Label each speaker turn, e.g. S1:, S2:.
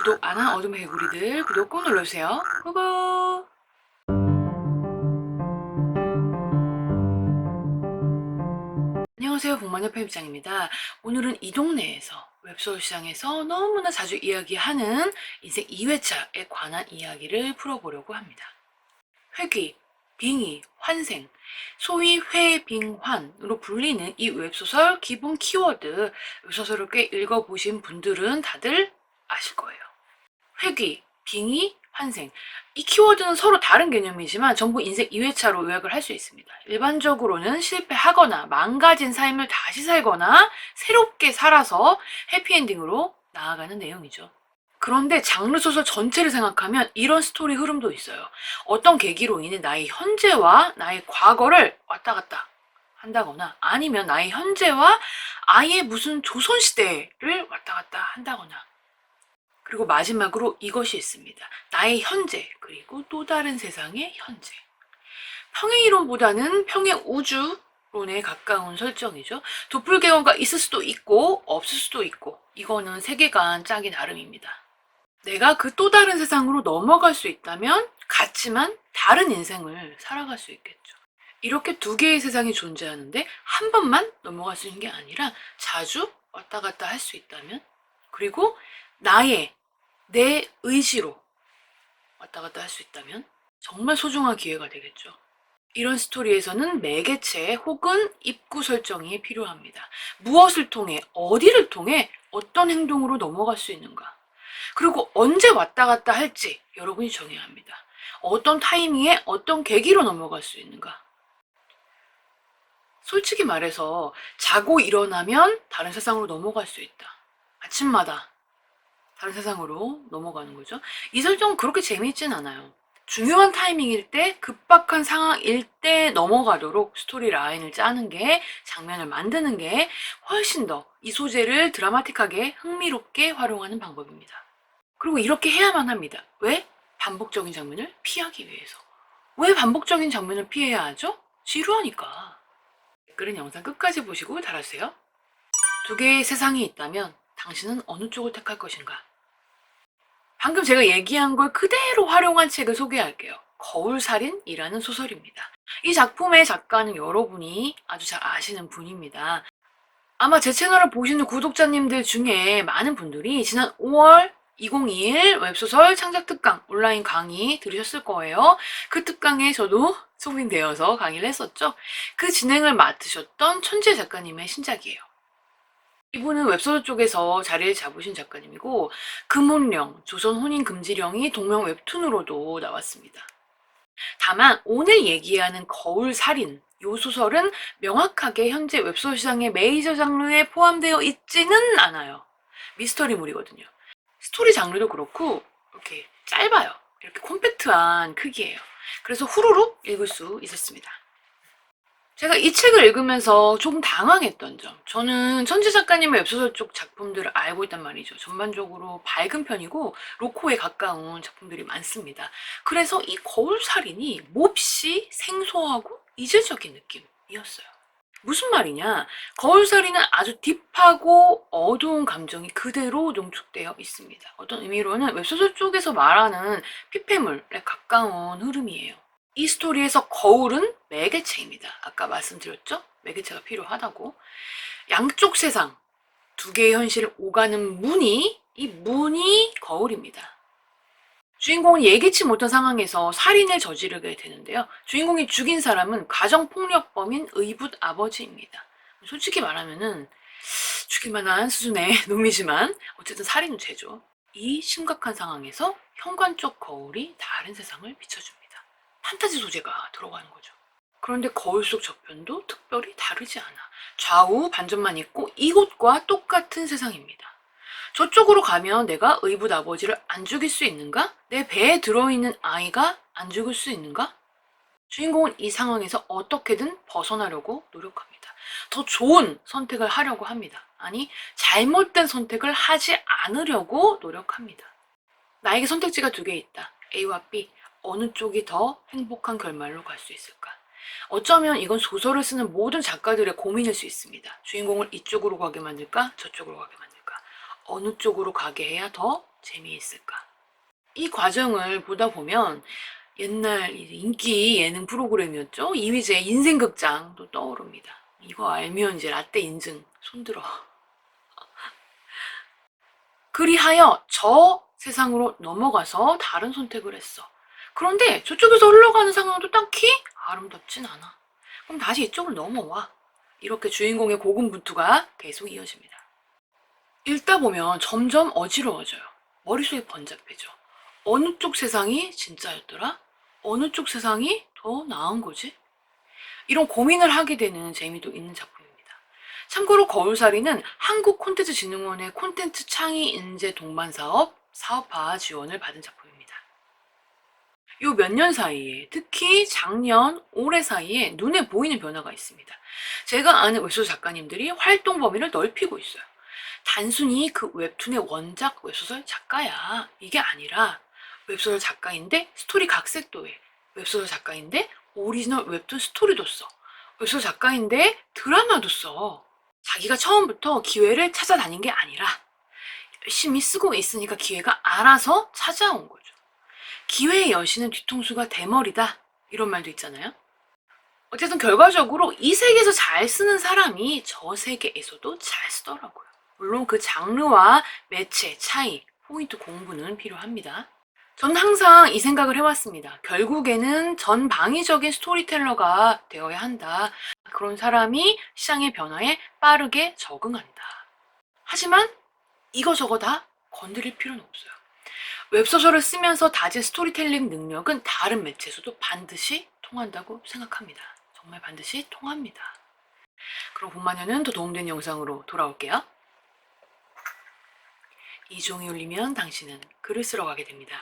S1: 구독 안 한 어둠의 개구리들 구독 꼭 눌러주세요. 고고! 안녕하세요. 복마녀 편집장입니다. 오늘은 이 동네에서 웹소설 시장에서 너무나 자주 이야기하는 인생 2회차에 관한 이야기를 풀어보려고 합니다. 회귀, 빙의, 환생, 소위 회빙환으로 불리는 이 웹소설 기본 키워드 웹소설을 꽤 읽어보신 분들은 다들 아실 거예요. 회귀, 빙의, 환생. 이 키워드는 서로 다른 개념이지만 전부 인생 2회차로 요약을 할 수 있습니다. 일반적으로는 실패하거나 망가진 삶을 다시 살거나 새롭게 살아서 해피엔딩으로 나아가는 내용이죠. 그런데 장르 소설 전체를 생각하면 이런 스토리 흐름도 있어요. 어떤 계기로 인해 나의 현재와 나의 과거를 왔다 갔다 한다거나 아니면 나의 현재와 아예 무슨 조선시대를 왔다 갔다 한다거나 그리고 마지막으로 이것이 있습니다. 나의 현재 그리고 또 다른 세상의 현재. 평행 이론보다는 평행 우주 론에 가까운 설정이죠. 도플갱어가 있을 수도 있고 없을 수도 있고 이거는 세계관 짜기 나름입니다. 내가 그 또 다른 세상으로 넘어갈 수 있다면 같지만 다른 인생을 살아갈 수 있겠죠. 이렇게 두 개의 세상이 존재하는데 한 번만 넘어갈 수 있는 게 아니라 자주 왔다 갔다 할 수 있다면 그리고 나의 내 의지로 왔다 갔다 할 수 있다면 정말 소중한 기회가 되겠죠. 이런 스토리에서는 매개체 혹은 입구 설정이 필요합니다. 무엇을 통해, 어디를 통해 어떤 행동으로 넘어갈 수 있는가. 그리고 언제 왔다 갔다 할지 여러분이 정해야 합니다. 어떤 타이밍에 어떤 계기로 넘어갈 수 있는가. 솔직히 말해서 자고 일어나면 다른 세상으로 넘어갈 수 있다. 아침마다 다른 세상으로 넘어가는 거죠. 이 설정은 그렇게 재미있진 않아요. 중요한 타이밍일 때, 급박한 상황일 때 넘어가도록 스토리 라인을 짜는 게, 장면을 만드는 게 훨씬 더 이 소재를 드라마틱하게 흥미롭게 활용하는 방법입니다. 그리고 이렇게 해야만 합니다. 왜? 반복적인 장면을 피하기 위해서. 왜 반복적인 장면을 피해야 하죠? 지루하니까. 댓글은 영상 끝까지 보시고 달아주세요. 두 개의 세상이 있다면 당신은 어느 쪽을 택할 것인가? 방금 제가 얘기한 걸 그대로 활용한 책을 소개할게요. 거울살인이라는 소설입니다. 이 작품의 작가는 여러분이 아주 잘 아시는 분입니다. 아마 제 채널을 보시는 구독자님들 중에 많은 분들이 지난 5월 2021 웹소설 창작 특강 온라인 강의 들으셨을 거예요. 그 특강에 저도 소개되어서 강의를 했었죠. 그 진행을 맡으셨던 천재 작가님의 신작이에요. 이분은 웹소설 쪽에서 자리를 잡으신 작가님이고 금혼령, 조선 혼인 금지령이 동명 웹툰으로도 나왔습니다. 다만 오늘 얘기하는 거울 살인 요 소설은 명확하게 현재 웹소설 시장의 메이저 장르에 포함되어 있지는 않아요. 미스터리물이거든요. 스토리 장르도 그렇고 이렇게 짧아요. 이렇게 콤팩트한 크기예요. 그래서 후루룩 읽을 수 있었습니다. 제가 이 책을 읽으면서 조금 당황했던 점. 저는 천재 작가님의 웹소설 쪽 작품들을 알고 있단 말이죠. 전반적으로 밝은 편이고 로코에 가까운 작품들이 많습니다. 그래서 이 거울살인이 몹시 생소하고 이질적인 느낌이었어요. 무슨 말이냐? 거울살이는 아주 딥하고 어두운 감정이 그대로 농축되어 있습니다. 어떤 의미로는 웹소설 쪽에서 말하는 피폐물에 가까운 흐름이에요. 이 스토리에서 거울은 매개체입니다. 아까 말씀드렸죠? 매개체가 필요하다고. 양쪽 세상, 두 개의 현실을 오가는 문이, 이 문이 거울입니다. 주인공은 예기치 못한 상황에서 살인을 저지르게 되는데요. 주인공이 죽인 사람은 가정폭력범인 의붓 아버지입니다. 솔직히 말하면은 죽일 만한 수준의 놈이지만 어쨌든 살인은 죄죠. 이 심각한 상황에서 현관 쪽 거울이 다른 세상을 비춰줍니다. 판타지 소재가 들어가는 거죠. 그런데 거울 속 저편도 특별히 다르지 않아. 좌우 반전만 있고 이곳과 똑같은 세상입니다. 저쪽으로 가면 내가 의붓 아버지를 안 죽일 수 있는가? 내 배에 들어있는 아이가 안 죽을 수 있는가? 주인공은 이 상황에서 어떻게든 벗어나려고 노력합니다. 더 좋은 선택을 하려고 합니다. 아니, 잘못된 선택을 하지 않으려고 노력합니다. 나에게 선택지가 두 개 있다. A와 B. 어느 쪽이 더 행복한 결말로 갈 수 있을까? 어쩌면 이건 소설을 쓰는 모든 작가들의 고민일 수 있습니다. 주인공을 이쪽으로 가게 만들까? 저쪽으로 가게 만들까? 어느 쪽으로 가게 해야 더 재미있을까? 이 과정을 보다 보면 옛날 인기 예능 프로그램이었죠. 이휘재의 인생극장도 떠오릅니다. 이거 알면 이제 라떼 인증 손들어. 그리하여 저 세상으로 넘어가서 다른 선택을 했어. 그런데 저쪽에서 흘러가는 상황도 딱히 아름답진 않아. 그럼 다시 이쪽으로 넘어와. 이렇게 주인공의 고군분투가 계속 이어집니다. 읽다 보면 점점 어지러워져요. 머릿속이 번잡해져. 어느 쪽 세상이 진짜였더라? 어느 쪽 세상이 더 나은 거지? 이런 고민을 하게 되는 재미도 있는 작품입니다. 참고로 거울살이는 한국콘텐츠진흥원의 콘텐츠 창의 인재 동반 사업 사업화 지원을 받은 작품입니다. 요 몇 년 사이에 특히 작년 올해 사이에 눈에 보이는 변화가 있습니다. 제가 아는 웹소설 작가님들이 활동 범위를 넓히고 있어요. 단순히 그 웹툰의 원작 웹소설 작가야 이게 아니라 웹소설 작가인데 스토리 각색도 해. 웹소설 작가인데 오리지널 웹툰 스토리도 써. 웹소설 작가인데 드라마도 써. 자기가 처음부터 기회를 찾아다닌 게 아니라 열심히 쓰고 있으니까 기회가 알아서 찾아온 거죠. 기회의 여신은 뒤통수가 대머리다. 이런 말도 있잖아요. 어쨌든 결과적으로 이 세계에서 잘 쓰는 사람이 저 세계에서도 잘 쓰더라고요. 물론 그 장르와 매체 차이, 포인트 공부는 필요합니다. 전 항상 이 생각을 해왔습니다. 결국에는 전방위적인 스토리텔러가 되어야 한다. 그런 사람이 시장의 변화에 빠르게 적응한다. 하지만 이거 저거 다 건드릴 필요는 없어요. 웹소설을 쓰면서 다진 스토리텔링 능력은 다른 매체에서도 반드시 통한다고 생각합니다. 정말 반드시 통합니다. 그럼 본마녀는 더 도움되는 영상으로 돌아올게요. 이 종이 울리면 당신은 글을 쓰러 가게 됩니다.